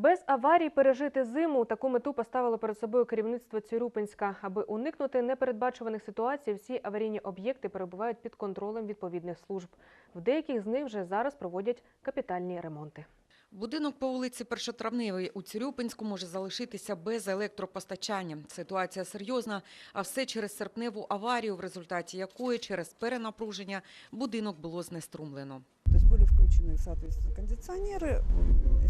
Без аварій пережити зиму таку мету поставило перед собою керівництво Цюрюпинська. Аби уникнути непередбачуваних ситуацій, всі аварійні об'єкти перебувають під контролем відповідних служб. В деяких з них вже зараз проводять капітальні ремонти. Будинок по вулиці Першотравневій у Цюрюпинську може залишитися без електропостачання. Ситуація серйозна, а все через серпневу аварію, в результаті якої через перенапруження будинок було знеструмлено. То есть были включены, соответственно,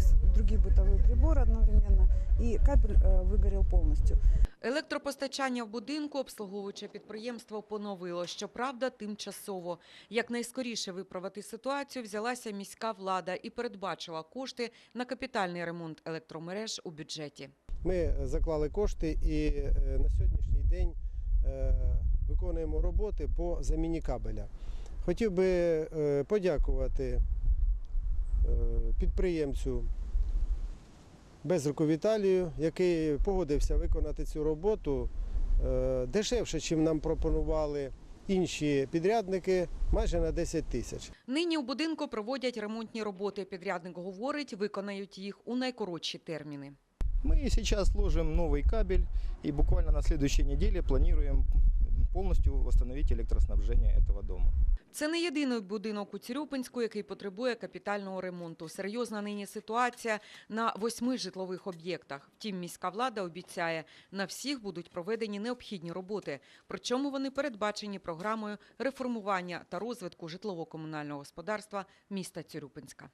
кондиционеры, м, и с- другие бытовые приборы одновременно, и кабель э, выгорел полностью. Електропостачання в будинку обслуговуюче підприємство поновило. Щоправда, тимчасово. Якнайскоріше виправити ситуацію взялася міська влада і передбачила кошти на капітальний ремонт електромереж у бюджеті. Ми заклали кошти і е, на сьогоднішній день е, виконуємо роботи по заміні кабеля. Хотів би е, подякувати е, підприємцю Безруку Віталію, який погодився виконати цю роботу е, дешевше, ніж нам пропонували інші підрядники, майже на 10 тисяч. Нині у будинку проводять ремонтні роботи. Підрядник говорить, виконають їх у найкоротші терміни. Мы сейчас ложим новый кабель и буквально на следующей неделе планируем полностью восстановить электроснабжение этого дома. Це не єдиний будинок у Цюрюпинську, який потребує капітального ремонту. Серйозна нині ситуація на восьми житлових об'єктах. Втім, міська влада обіцяє, на всіх будуть проведені необхідні роботи. Причому вони передбачені програмою реформування та розвитку житлово-комунального господарства міста Цюрюпинська.